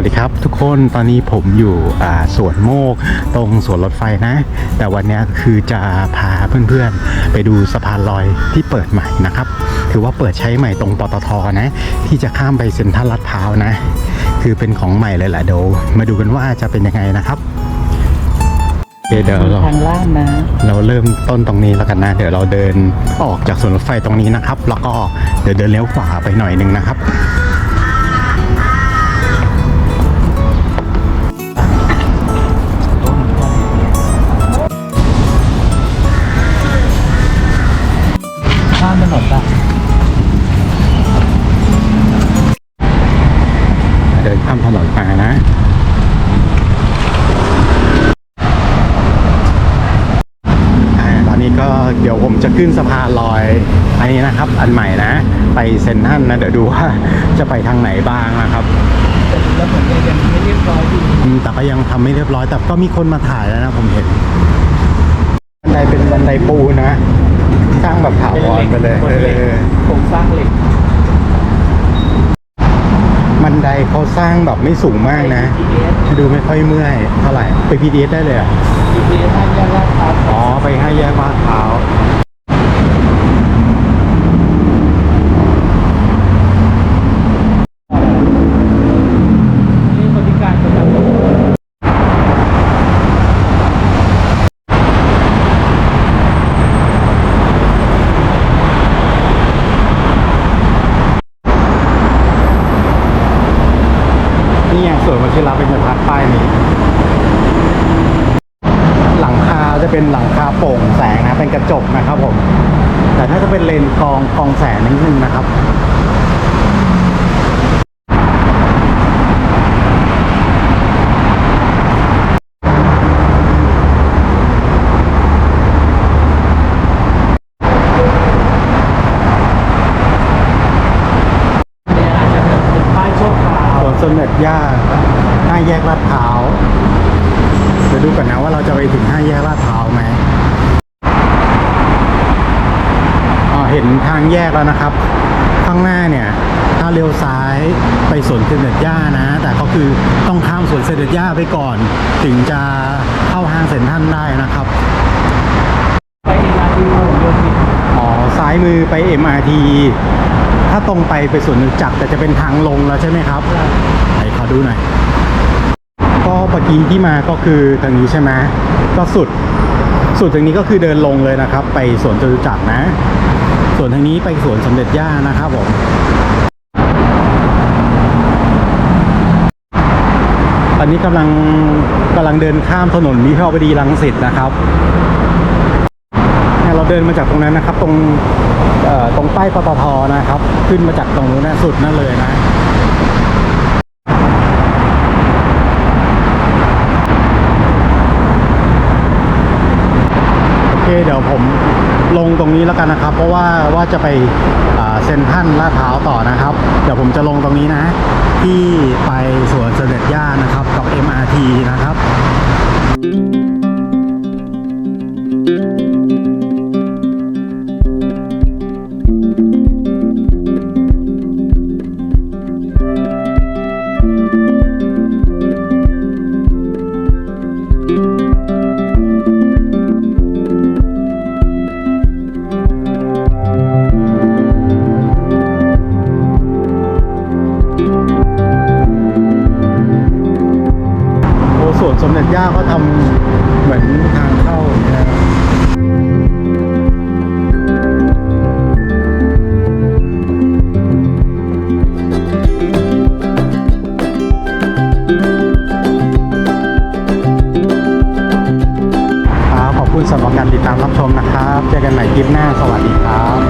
สวัสดีครับทุกคนตอนนี้ผมอยู่อ่าสวนโมกตรงสวนรถไฟนะ แต่วันเนี้ยคือจะพาเพื่อนๆ ไปดูสะพานลอยที่เปิดใหม่นะครับ ถือว่าเปิดใช้ใหม่ตรงปตทนะ ที่จะข้ามไปเซ็นทรัลลาดพร้าวนะ คือเป็นของใหม่เลยแหละเดี๋ยวมาดูกันว่าจะเป็นยังไงนะครับโอเคเดี๋ยวเราทางล่างนะเราเริ่มต้นตรงนี้แล้วกันนะ เดี๋ยวเราเดินออกจากสวนรถไฟตรงนี้นะครับ แล้วก็เดี๋ยวเดินเลี้ยวขวาไปหน่อยหนึงนะครับ จะขึ้นสะพานลอยอันนี้นะครับ อันใหม่นะ ไปเซนทรันนะ เดี๋ยวดูว่าจะไปทางไหนบ้างนะครับแล้วเหมือนยังไม่เรียบร้อยอยู่อืมแต่ก็ยังทำไม่เรียบร้อย แต่ก็มีคนมาถ่ายแล้วนะผมเห็นบันไดเป็นบันไดปูนะ สร้างแบบถาวรไปเลยเป็นเหล็กเออโครงสร้างเหล็กบันไดเขาสร้างแบบไม่สูงมากนะ GPS ดูไม่ค่อยเมื่อยเท่าไหร่ ไป PDS ได้เลยเหรอะ GPS ห้าแยกลาดพร้าวอ๋อ ไปให้แยกลาดพร้าว นี่บริการประจำ นี่อย่างส วนวชิระเป็นจะพัดป้ายนี้ หลังคาจะเป็นหลังคาโปร่งแสงนะเป็นกระจกนะครับผม แต่ถ้าจะเป็นเลนกองกองแสงนิดนึงนะครับ เนี่ยอาจจะเป็นป้ายชั่วคราว สวนสมเด็จย่าห้าแยกลาดพร้าวเดี๋ยวดูกันนะว่าเราจะไปถึงห้าแยกลาดพร้าวไหมอ๋อเห็นทางแยกแล้วนะครับ ข้างหน้าเนี่ย ถ้าเลี้ยวซ้ายไปสวนสมเด็จย่านะ แต่ก็คือต้องข้ามสวนสมเด็จย่าไปก่อน ถึงจะเข้าห้างเซ็นทรัลได้นะครับไปเอ็มอาร์ทีพหลโยธินอ๋อซ้ายมือไป MRT ถ้าตรงไปไปสวนจตุจักรแต่จะเป็นทางลงแล้วใช่ไหมครับไหนขอดูหน่อย ก็เมื่อกี้ที่มาก็คือทางนี้ใช่ไหมก็สุด สุดทางนี้ก็คือเดินลงเลยนะครับ ไปสวนจตุจักรนะ ส่วนทางนี้ไปสวนสมเด็จย่านะครับผมตอนนี้กำลังกำลังเดินข้ามถนนวิภาวดีรังสิตนะครับ เดินมาจากตรงนั้นนะครับ ตรงตรงป้ายปตทนะครับ ขึ้นมาจากตรงนู้นสุดนั่นเลยนะโอเคเดี๋ยวผมลงตรงนี้แล้วกันนะครับ เพราะว่าว่าจะไปเซ็นทรัลลาดพร้าวต่อนะครับ เดี๋ยวผมจะลงตรงนี้นะ ที่ไปสวนเสด็จย่านะครับกับ MRT นะครับโย่าเขาทำเหมือนทางเข้าอย่างนี้นะครับครับขอบคุณสำหรับการติดตามรับชมนะครับ เจอกันใหม่คลิปหน้า สวัสดีครับ